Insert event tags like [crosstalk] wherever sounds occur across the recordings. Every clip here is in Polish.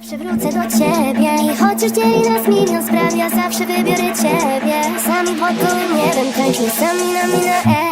Przywrócę do ciebie I chociaż dzieli nas milion spraw Ja zawsze wybiorę ciebie Sami pod gołym niebem Tańczmy sami na mina e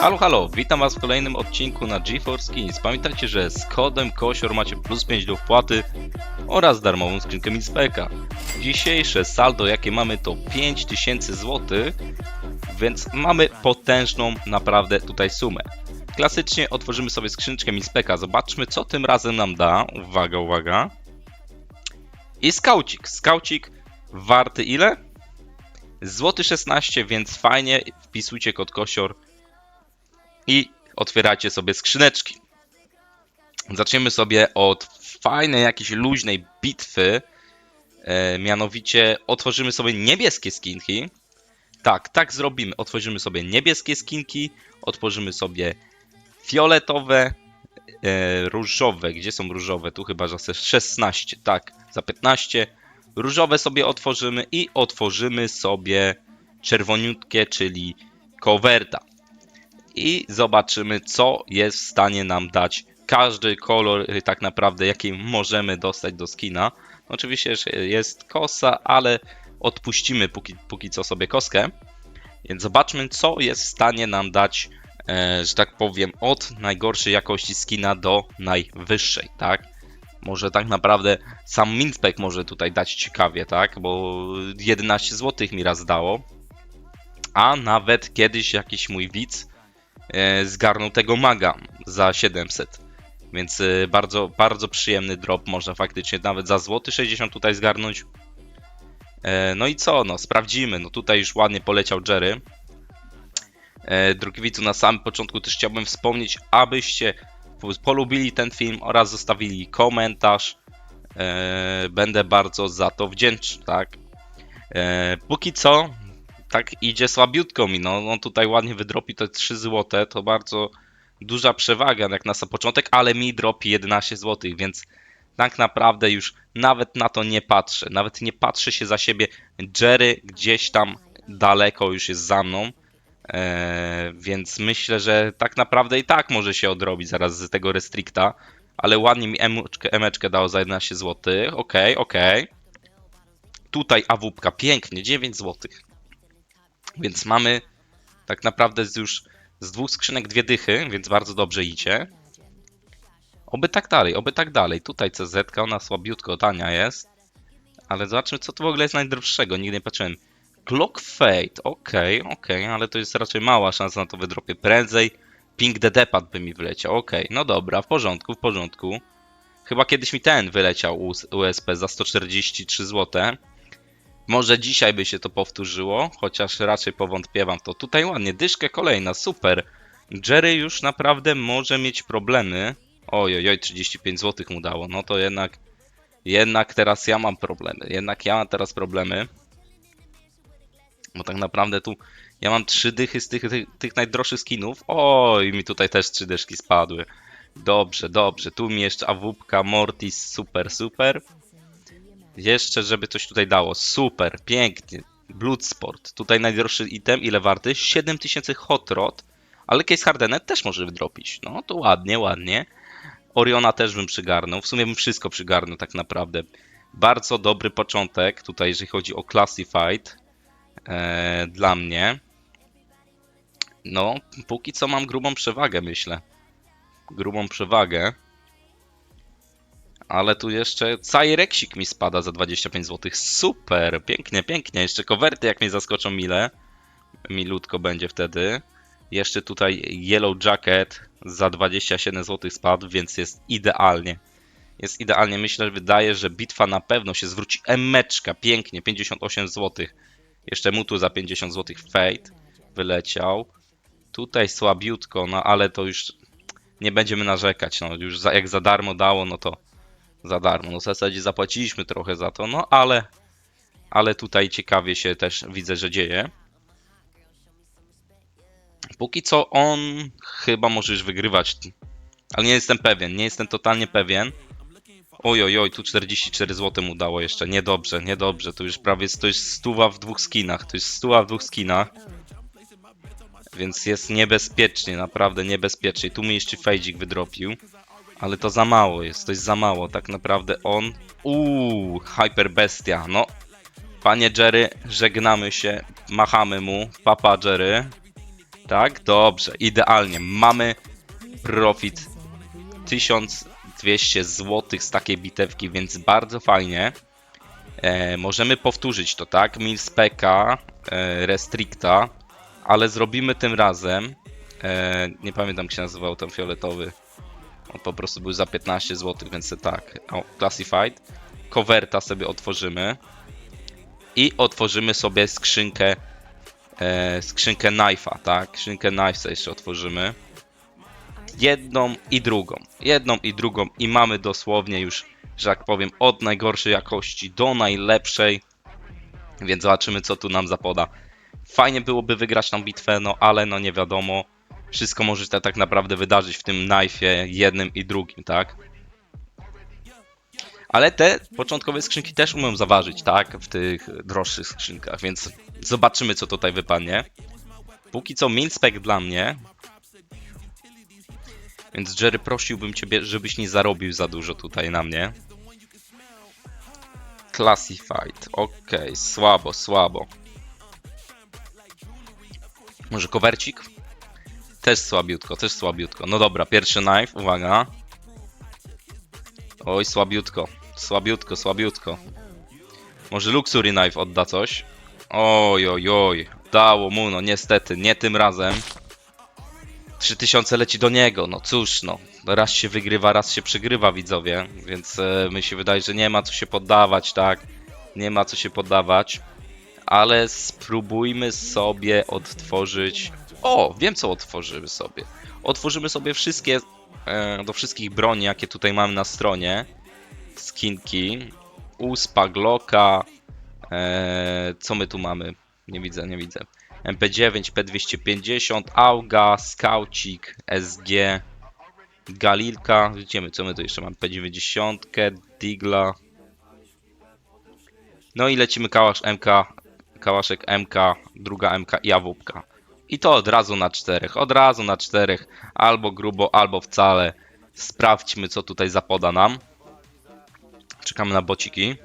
Halo, halo, witam was w kolejnym odcinku na GeForce Skins. Pamiętajcie, że z kodem KOSIOR macie plus 5 do wpłaty oraz darmową skrzynkę Minspeka. Dzisiejsze saldo jakie mamy to 5000 zł, więc mamy potężną naprawdę tutaj sumę. Klasycznie otworzymy sobie skrzyneczkę Minspeka, zobaczmy co tym razem nam da. Uwaga, uwaga. I skaucik, skaucik warty ile? Złoty 16, więc fajnie, wpisujcie kod KOSIOR i otwieracie sobie skrzyneczki. Zaczniemy sobie od fajnej, jakiejś luźnej bitwy. E, mianowicie otworzymy sobie niebieskie skinki. Tak, tak zrobimy. Otworzymy sobie niebieskie skinki, otworzymy sobie fioletowe, e, różowe. Gdzie są różowe? Tu chyba za 16, tak, za 15. Różowe sobie otworzymy i otworzymy sobie czerwoniutkie, czyli coverta i zobaczymy, co jest w stanie nam dać każdy kolor, y, tak naprawdę, jaki możemy dostać do skina. Oczywiście że jest kosa, ale odpuścimy póki, póki co sobie koskę. Więc zobaczmy, co jest w stanie nam dać, że tak powiem, od najgorszej jakości skina do najwyższej, tak? Może tak naprawdę sam Minspec może tutaj dać ciekawie, tak? Bo 11 zł mi raz dało. A nawet kiedyś jakiś mój widz e, zgarnął tego maga za 700. Więc e, bardzo, bardzo przyjemny drop. Można faktycznie nawet za złoty 60 tutaj zgarnąć. E, No i co? No sprawdzimy. No tutaj już ładnie poleciał Jerry. E, Drugi widzu, na samym początku też chciałbym wspomnieć, abyście polubili ten film oraz zostawili komentarz. E, Będę bardzo za to wdzięczny, tak? E, Póki co, tak idzie słabiutko mi. No, on tutaj ładnie wydropi te 3 zł, to bardzo duża przewaga jak na sam początek, ale mi dropi 11 zł, więc tak naprawdę już nawet na to nie patrzę. Nawet nie patrzę się za siebie. Jerry gdzieś tam daleko już jest za mną. Eee, więc myślę, że tak naprawdę i tak może się odrobić zaraz z tego restricta. Ale ładnie mi emeczkę, emeczkę dało za 11 zł. Okej, okej. Tutaj awupka, pięknie, 9 złotych. Więc mamy tak naprawdę już z dwóch skrzynek dwie dychy, więc bardzo dobrze idzie. Oby tak dalej, oby tak dalej. Tutaj CZ, ona słabiutko tania jest. Ale zobaczmy, co tu w ogóle jest najdroższego. Nigdy nie patrzyłem. Clock Fate, okej, okej, ale to jest raczej mała szansa na to wydropię. Prędzej Pink the Depad by mi wyleciał. Okej, no dobra, w porządku, w porządku. Chyba kiedyś mi ten wyleciał US- USP za 143 zł. Może dzisiaj by się to powtórzyło, chociaż raczej powątpiewam to. Tutaj ładnie, dyszkę kolejna, super. Jerry już naprawdę może mieć problemy. Oj, oj, oj, 35 zł mu dało. No to jednak, jednak teraz ja mam problemy. Jednak ja mam teraz problemy. Bo tak naprawdę tu ja mam trzy dychy z tych, tych, tych najdroższych skinów. Oj, mi tutaj też trzy dyszki spadły. Dobrze, dobrze. Tu mi jeszcze awupka, Mortis, super, super. Jeszcze, żeby coś tutaj dało. Super, pięknie. Bloodsport. Tutaj najdroższy item. Ile warty? 7000 hot rod. Ale Case Hardenet też może wydropić. No to ładnie, ładnie. Oriona też bym przygarnął. W sumie bym wszystko przygarnął tak naprawdę. Bardzo dobry początek tutaj, jeżeli chodzi o Classified. E, dla mnie. No, póki co mam grubą przewagę, myślę. Grubą przewagę. Ale tu jeszcze Cyreksik mi spada za 25 zł. Super, pięknie, pięknie. Jeszcze kowerty jak mnie zaskoczą mile. Milutko będzie wtedy. Jeszcze tutaj Yellow Jacket za 27 zł spadł, więc jest idealnie. Jest idealnie. Myślę, że wydaje, że bitwa na pewno się zwróci. Emeczka, pięknie, 58 zł. Jeszcze Mutu za 50 zł Fate wyleciał. Tutaj słabiutko, no ale to już nie będziemy narzekać. No już za, jak za darmo dało, no to za darmo. No w zasadzie zapłaciliśmy trochę za to, no ale ale tutaj ciekawie się też widzę, że dzieje. Póki co on chyba może już wygrywać. Ale nie jestem pewien, nie jestem totalnie pewien. Oj, oj, oj, tu 44 zł mu dało jeszcze. Niedobrze, niedobrze. To już prawie to jest stuwa w dwóch skinach. To jest stuwa w dwóch skinach. Więc jest niebezpiecznie, naprawdę niebezpiecznie. Tu mi jeszcze fejdzik wydropił. Ale to za mało jest, to jest za mało. Tak naprawdę on. Uuu, Hyper Bestia. No, panie Jerry, żegnamy się, machamy mu. Papa Jerry. Tak, dobrze, idealnie. Mamy profit 1200 zł z takiej bitewki, więc bardzo fajnie. E, możemy powtórzyć to, tak? Milspeka, e, Restricta, ale zrobimy tym razem. E, nie pamiętam, jak się nazywał ten fioletowy. On po prostu był za 15 zł, więc tak. O, Classified. Coverta sobie otworzymy. I otworzymy sobie skrzynkę. E, skrzynkę Knife'a, tak? Skrzynkę Knife'a jeszcze otworzymy. Jedną i drugą. Jedną i drugą. I mamy dosłownie już, że tak powiem, od najgorszej jakości do najlepszej. Więc zobaczymy, co tu nam zapoda. Fajnie byłoby wygrać tą bitwę, no ale no nie wiadomo. Wszystko może się tak naprawdę wydarzyć w tym knife'ie jednym i drugim, tak? Ale te początkowe skrzynki też umiem zaważyć, tak? W tych droższych skrzynkach, więc zobaczymy, co tutaj wypadnie. Póki co Minspec dla mnie. Więc Jerry, prosiłbym ciebie, żebyś nie zarobił za dużo tutaj na mnie. Classified. Okej, słabo, słabo. Może kowercik? Też słabiutko, też słabiutko. No dobra, pierwszy knife, uwaga. Oj, słabiutko. Słabiutko, słabiutko. Może Luxury Knife odda coś? Oj, oj, oj. Dało mu, no niestety, nie tym razem. 3000 leci do niego, no cóż, no. Raz się wygrywa, raz się przegrywa, widzowie. Więc e, mi się wydaje, że nie ma co się poddawać, tak? Nie ma co się poddawać. Ale spróbujmy sobie odtworzyć o, wiem co otworzymy sobie. Otworzymy sobie wszystkie, e, do wszystkich broni, jakie tutaj mamy na stronie. Skinki, USPA, Glocka, e, co my tu mamy? Nie widzę, nie widzę. MP9, P250, Auga, Skaucik, SG, Galilka. Widzimy, co my tu jeszcze mamy? P90, Digla. No i lecimy kałasz MK, kałaszek MK, druga MK i AWP. I to od razu na czterech, od razu na czterech, albo grubo, albo wcale. Sprawdźmy, co tutaj zapoda nam. Czekamy na bociki.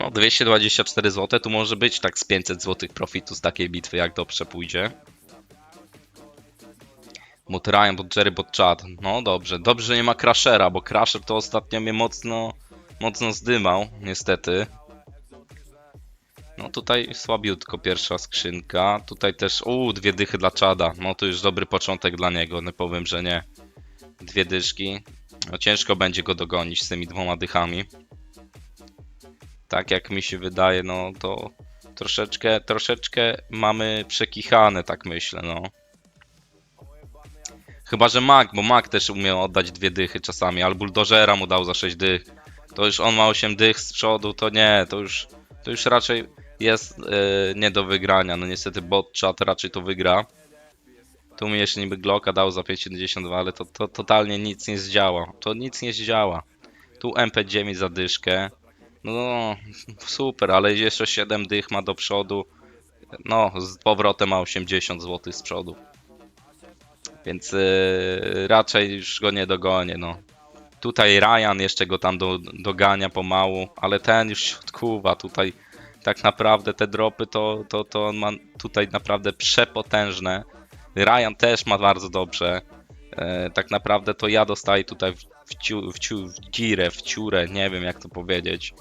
No, 224 zł, tu może być tak z 500 zł profitu z takiej bitwy, jak dobrze pójdzie. Muterają bot Jerry bot chat. No dobrze, dobrze, że nie ma Crashera, bo Crasher to ostatnio mnie mocno, mocno zdymał, niestety. No tutaj słabiutko pierwsza skrzynka. Tutaj też, uuu, dwie dychy dla czada. No to już dobry początek dla niego, nie powiem, że nie. Dwie dyszki. No ciężko będzie go dogonić z tymi dwoma dychami. Tak jak mi się wydaje, no to troszeczkę, troszeczkę mamy przekichane, tak myślę, no. Chyba, że Mac, bo Mac też umiał oddać dwie dychy czasami, ale Bulldozera mu dał za 6 dych. To już on ma 8 dych z przodu, to nie, to już, to już raczej jest e, nie do wygrania. No niestety bot chat raczej to wygra. Tu mi jeszcze niby Glocka dał za 5,72, ale to, to totalnie nic nie zdziała. To nic nie zdziała. Tu MP9 za dyszkę. No super, ale jeszcze 7 dych ma do przodu. No, z powrotem ma 80 zł z przodu. Więc e, raczej już go nie dogonię, no. Tutaj Ryan jeszcze go tam do, dogania pomału, ale ten już się odkuwa. Tutaj tak naprawdę te dropy to, to, to on ma tutaj naprawdę przepotężne. Ryan też ma bardzo dobrze. E, tak naprawdę to ja dostaję tutaj w, w, w, ciu, w girę, w ciurę, nie wiem jak to powiedzieć.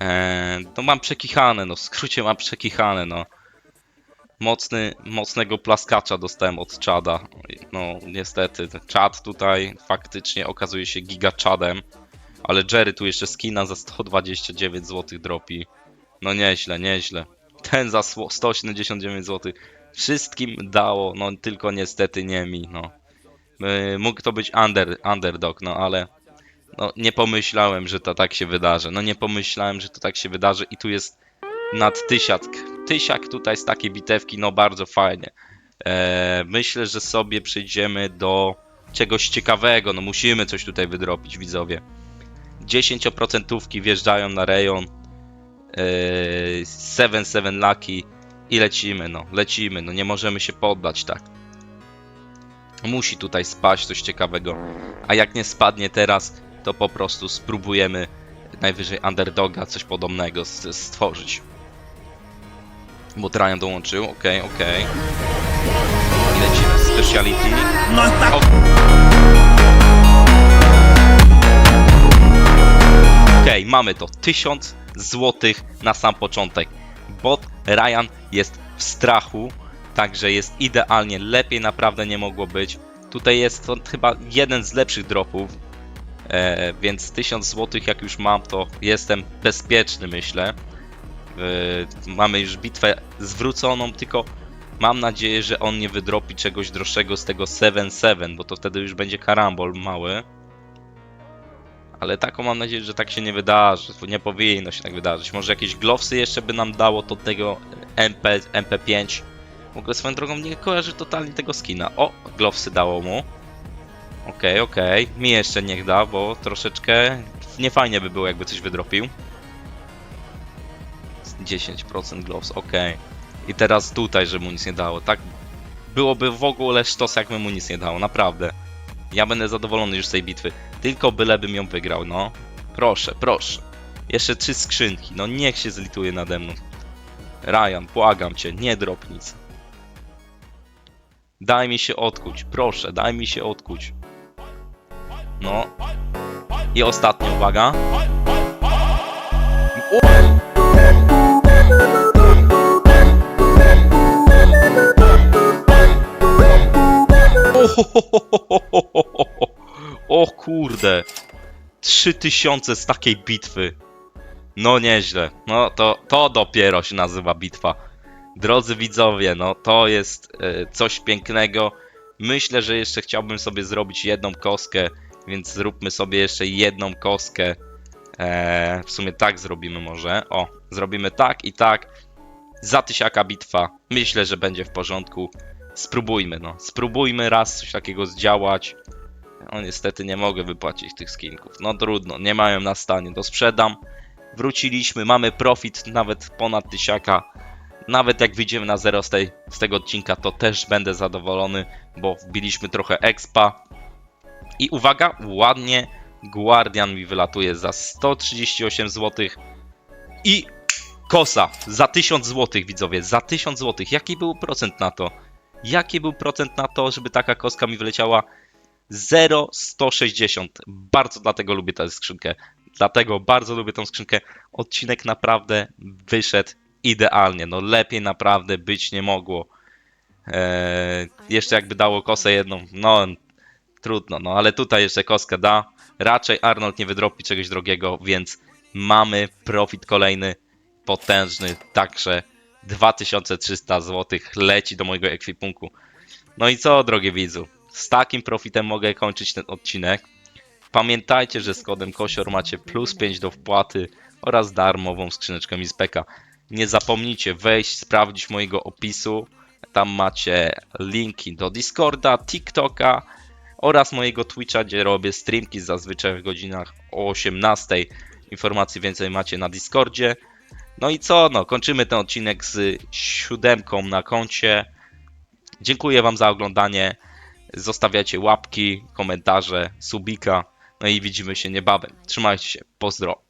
E, no mam przekichane, no w skrócie mam przekichane, no. Mocny, mocnego plaskacza dostałem od czada. No niestety, czad tutaj faktycznie okazuje się gigaczadem. Ale Jerry tu jeszcze skina za 129 zł dropi. No nieźle, nieźle. Ten za sło- 179 zł. Wszystkim dało, no tylko niestety nie mi, no. Y, Mógł to być under, underdog, no ale no nie pomyślałem, że to tak się wydarzy. No nie pomyślałem, że to tak się wydarzy i tu jest nad tysiak. Tysiak tutaj z takiej bitewki, no bardzo fajnie. E, myślę, że sobie przejdziemy do czegoś ciekawego. No musimy coś tutaj wydropić, widzowie. 10% wjeżdżają na rejon. 7-7 Lucky i lecimy, no, lecimy, no nie możemy się poddać, tak. Musi tutaj spaść coś ciekawego. A jak nie spadnie teraz, to po prostu spróbujemy najwyżej underdoga, coś podobnego stworzyć. Bo Trajan dołączył, okej, okej. I lecimy w speciality. O. Okej, mamy to. 1000 złotych na sam początek. Bot Ryan jest w strachu, także jest idealnie. Lepiej naprawdę nie mogło być. Tutaj jest to chyba jeden z lepszych dropów. E, więc 1000 zł jak już mam, to jestem bezpieczny, myślę. E, mamy już bitwę zwróconą, tylko mam nadzieję, że on nie wydropi czegoś droższego z tego 7-7, bo to wtedy już będzie karambol mały. Ale taką mam nadzieję, że tak się nie wydarzy. Nie powinno się tak wydarzyć. Może jakieś glowsy jeszcze by nam dało do tego MP, MP5. W ogóle swoją drogą nie kojarzy totalnie tego skina. O, glowsy dało mu. Okej, okej. Mi jeszcze niech da, bo troszeczkę niefajnie by było, jakby coś wydropił. 10% gloves, okej. I teraz tutaj, że mu nic nie dało. Tak byłoby w ogóle sztos, jakby mu nic nie dało, naprawdę. Ja będę zadowolony już z tej bitwy. Tylko bylebym ją wygrał, no. Proszę, proszę. Jeszcze trzy skrzynki, no niech się zlituje nade mną. Ryan, błagam cię, nie drop nic. Daj mi się odkuć, proszę, daj mi się odkuć. No. I ostatnia uwaga. O [laughs] kurde. 3000 z takiej bitwy. No nieźle. No to, to dopiero się nazywa bitwa. Drodzy widzowie, no to jest e, coś pięknego. Myślę, że jeszcze chciałbym sobie zrobić jedną kostkę, więc zróbmy sobie jeszcze jedną kostkę. E, w sumie tak zrobimy może. O, zrobimy tak i tak. Za tysiaka bitwa. Myślę, że będzie w porządku. Spróbujmy, no. Spróbujmy raz coś takiego zdziałać. No niestety nie mogę wypłacić tych skinków. No trudno, nie mają na stanie, to sprzedam. Wróciliśmy, mamy profit nawet ponad tysiaka. Nawet jak wyjdziemy na zero z, tej, z tego odcinka, to też będę zadowolony, bo wbiliśmy trochę expa. I uwaga, ładnie Guardian mi wylatuje za 138 zł. I kosa za 1000 zł, widzowie, za 1000 zł. Jaki był procent na to? Jaki był procent na to, żeby taka koska mi wyleciała? 0,160. Bardzo dlatego lubię tę skrzynkę. Dlatego bardzo lubię tą skrzynkę. Odcinek naprawdę wyszedł idealnie. No lepiej naprawdę być nie mogło. Eee, jeszcze jakby dało kosę jedną, no trudno, no ale tutaj jeszcze koskę da. Raczej Arnold nie wydropi czegoś drogiego, więc mamy profit kolejny, potężny, także 2300 zł leci do mojego ekwipunku. No i co, drogie widzu? Z takim profitem mogę kończyć ten odcinek. Pamiętajcie, że z kodem KOSIOR macie plus 5 do wpłaty oraz darmową skrzyneczkę mi z peka. Nie zapomnijcie wejść, sprawdzić mojego opisu. Tam macie linki do Discorda, TikToka oraz mojego Twitcha, gdzie robię streamki zazwyczaj w godzinach o 18. Informacji więcej macie na Discordzie. No i co? No, kończymy ten odcinek z siódemką na koncie. Dziękuję Wam za oglądanie. Zostawiacie łapki, komentarze, subika. No i widzimy się niebawem. Trzymajcie się. Pozdro.